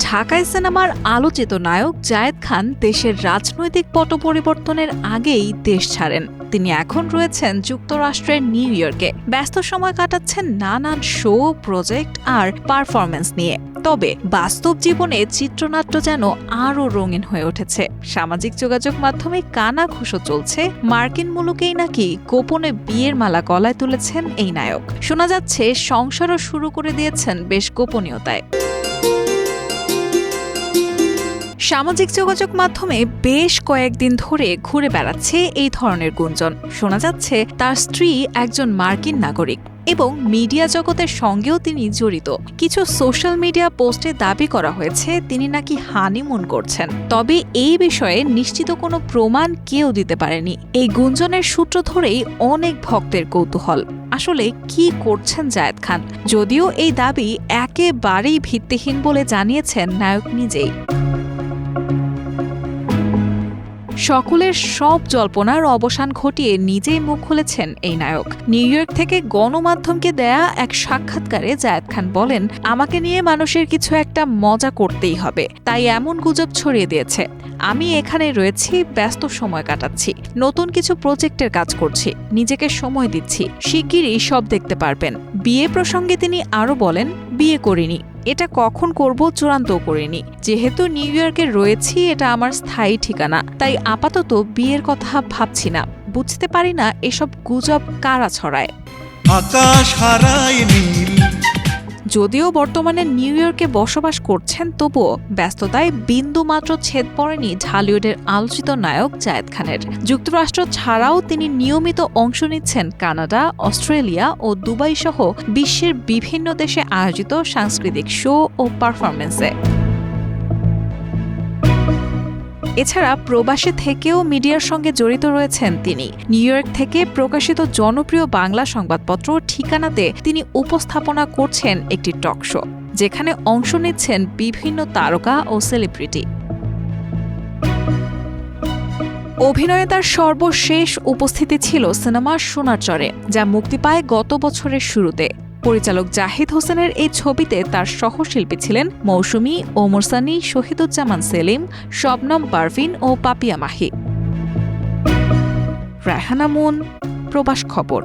ঢাকায় সিনেমার আলোচিত নায়ক জায়েদ খান দেশের রাজনৈতিক পট পরিবর্তনের আগেই দেশ ছাড়েন। তিনি এখন রয়েছেন যুক্তরাষ্ট্রের নিউ ইয়র্কে। ব্যস্ত সময় কাটাচ্ছেন নানান শো, প্রজেক্ট আর পারফরমেন্স নিয়ে। তবে বাস্তব জীবনে চিত্রনাট্য যেন আরও রঙিন হয়ে উঠেছে। সামাজিক যোগাযোগ মাধ্যমে কানা ঘুষো চলছে। মার্কিন মুলুকেই নাকি গোপনে বিয়ের মালা গলায় তুলেছেন এই নায়ক। শোনা যাচ্ছে, সংসারও শুরু করে দিয়েছেন বেশ গোপনীয়তায়। সামাজিক যোগাযোগ মাধ্যমে বেশ কয়েকদিন ধরে ঘুরে বেড়াচ্ছে এই ধরনের গুঞ্জন। শোনা যাচ্ছে, তার স্ত্রী একজন মার্কিন নাগরিক এবং মিডিয়া জগতের সঙ্গেও তিনি জড়িত। কিছু সোশ্যাল মিডিয়া পোস্টে দাবি করা হয়েছে, তিনি নাকি হানিমুন করছেন। তবে এই বিষয়ে নিশ্চিত কোনো প্রমাণ কেউ দিতে পারেনি। এই গুঞ্জনের সূত্র ধরেই অনেক ভক্তের কৌতূহল। আসলে কি করছেন জায়েদ খান? যদিও এই দাবি একেবারেই ভিত্তিহীন বলে জানিয়েছেন নায়ক নিজেই। সকলের সব জল্পনার অবসান ঘটিয়ে নিজেই মুখ খুলেছেন এই নায়ক। নিউ ইয়র্ক থেকে গণমাধ্যমকে দেয়া এক সাক্ষাৎকারে জায়েদ খান বলেন, আমাকে নিয়ে মানুষের কিছু একটা মজা করতেই হবে। তাই এমন গুজব ছড়িয়ে দিয়েছে। আমি এখানে রয়েছি, ব্যস্ত সময় কাটাচ্ছি। নতুন কিছু প্রজেক্টের কাজ করছি। নিজেকে সময় দিচ্ছি। শিগগিরই সব দেখতে পারবেন। বিয়ে প্রসঙ্গে তিনি আরও বলেন, বিয়ে করিনি। এটা কখন করব চূড়ান্ত করিনি। যেহেতু নিউ ইয়র্কে রয়েছি, এটা আমার স্থায়ী ঠিকানা। তাই আপাতত বিয়ের কথা ভাবছি না। বুঝতে পারি না এসব গুজব কারা ছড়ায়। আকাশ হারায় নীল যদিও বর্তমানে নিউ ইয়র্কে বসবাস করছেন, তবুও ব্যস্ততায় বিন্দুমাত্র ছেদ পড়েনি ঢালিউডের আলোচিত নায়ক জায়েদ খানের। যুক্তরাষ্ট্র ছাড়াও তিনি নিয়মিত অংশ নিচ্ছেন কানাডা, অস্ট্রেলিয়া ও দুবাই সহ বিশ্বের বিভিন্ন দেশে আয়োজিত সাংস্কৃতিক শো ও পারফরমেন্সে এছাড়া প্রবাসে থেকেও মিডিয়ার সঙ্গে জড়িত রয়েছেন তিনি। নিউ ইয়র্ক থেকে প্রকাশিত জনপ্রিয় বাংলা সংবাদপত্র ঠিকানাতে তিনি উপস্থাপনা করছেন একটি টক শো, যেখানে অংশ নিচ্ছেন বিভিন্ন তারকা ও সেলিব্রিটি। অভিনয়ে তার সর্বশেষ উপস্থিতি ছিল সিনেমা সোনার চরে, যা মুক্তি পায় গত বছরের শুরুতে। পরিচালক জাহিদ হোসেনের এই ছবিতে তার সহশিল্পী ছিলেন মৌসুমী, ওমর সানি, শহীদুজ্জামান সেলিম, শবনম পারভিন ও পাপিয়া মাহি। রায়হানা মুন, প্রবাস খবর।